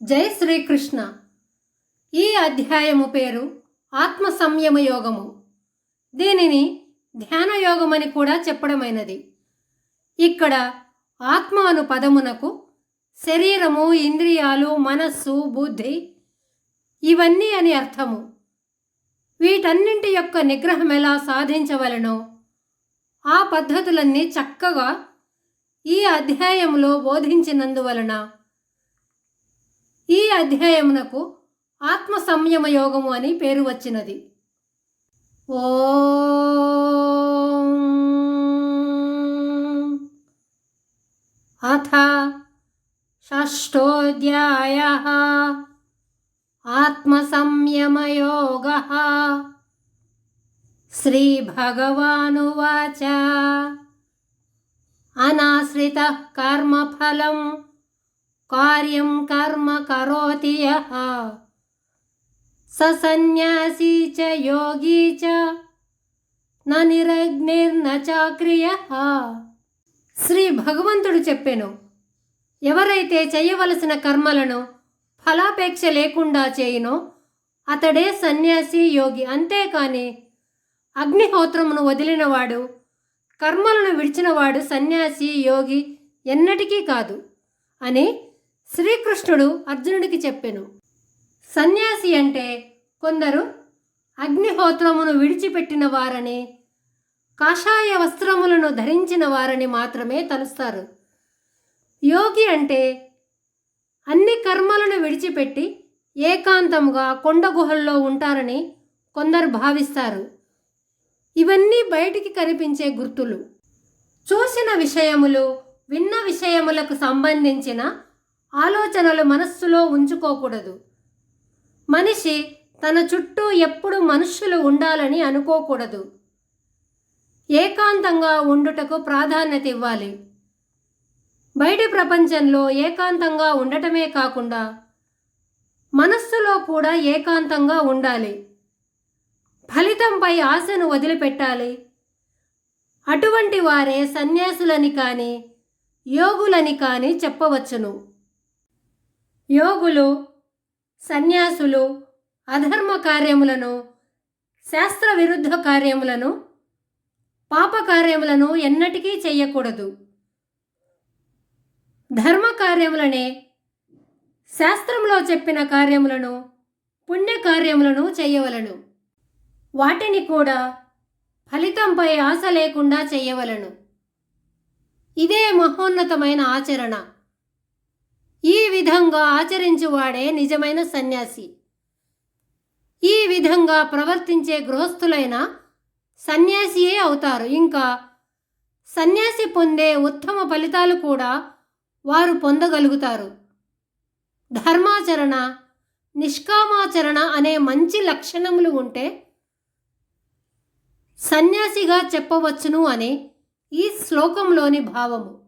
జై శ్రీకృష్ణ. ఈ అధ్యాయము పేరు ఆత్మ సంయమ యోగము దీనిని ధ్యాన యోగమని కూడా చెప్పడమైనది. ఇక్కడ ఆత్మ అను పదమునకు శరీరము ఇంద్రియాలు మనస్సు బుద్ధి ఇవన్నీ అని అర్థము. వీటన్నింటి యొక్క నిగ్రహం ఎలా సాధించవలనో ఆ పద్ధతులన్నీ చక్కగా ఈ అధ్యాయంలో బోధించినందువలన ఈ అధ్యాయమునకు ఆత్మ సంయమ యోగము అని పేరు వచ్చినది. ఓం అథ షష్టోధ్యాయ ఆత్మసంయమయోగ శ్రీభగవానువాచ. అనాశ్రిత కర్మఫలం కార్యం కర్మ కరోతి యః. స సన్యాసీ చ యోగీ చ న నిరగ్నిర్న చాక్రియ. శ్రీ భగవంతుడు చెప్పెను ఎవరైతే చేయవలసిన కర్మలను ఫలాపేక్ష లేకుండా చేయునో అతడే సన్యాసి యోగి అంతేకాని అగ్నిహోత్రమును వదిలినవాడు కర్మలను విడిచినవాడు సన్యాసి యోగి ఎన్నటికీ కాదు అని శ్రీకృష్ణుడు అర్జునుడికి చెప్పెను. సన్యాసి అంటే కొందరు అగ్నిహోత్రమును విడిచిపెట్టిన వారని కాషాయ వస్త్రములను ధరించిన వారని మాత్రమే తలుస్తారు. యోగి అంటే అన్ని కర్మలను విడిచిపెట్టి ఏకాంతముగా కొండ గుహల్లో ఉంటారని కొందరు భావిస్తారు. ఇవన్నీ బయటికి కనిపించే గుర్తులు. చూసిన విషయములు విన్న విషయములకు సంబంధించిన ఆలోచనలు మనస్సులో ఉంచుకోకూడదు. మనిషి తన చుట్టూ ఎప్పుడు మనుష్యులు ఉండాలని అనుకోకూడదు. ఏకాంతంగా ఉండుటకు ప్రాధాన్యత ఇవ్వాలి. బయటి ప్రపంచంలో ఏకాంతంగా ఉండటమే కాకుండా మనస్సులో కూడా ఏకాంతంగా ఉండాలి. ఫలితంపై ఆశను వదిలిపెట్టాలి. అటువంటి వారే సన్యాసులని కానీ యోగులని కానీ చెప్పవచ్చును. యోగులు సన్యాసులు అధర్మ కార్యములను శాస్త్ర విరుద్ధ కార్యములను పాప కార్యములను ఎన్నటికీ చేయకూడదు. ధర్మ కార్యములనే శాస్త్రంలో చెప్పిన కార్యములను పుణ్యకార్యములను చేయవలను. వాటిని కూడా ఫలితంపై ఆశ లేకుండా చేయవలను. ఇదే మహోన్నతమైన ఆచరణ. విధంగా ఆచరించువాడే నిజమైన సన్యాసి. ఈ విధంగా ప్రవర్తించే గృహస్థులైన సన్యాసియే అవుతారు. ఇంకా సన్యాసి పొందే ఉత్తమ ఫలితాలు కూడా వారు పొందగలుగుతారు. ధర్మాచరణ నిష్కామాచరణ అనే మంచి లక్షణములు ఉంటే సన్యాసిగా చెప్పవచ్చును అని ఈ శ్లోకంలోని భావము.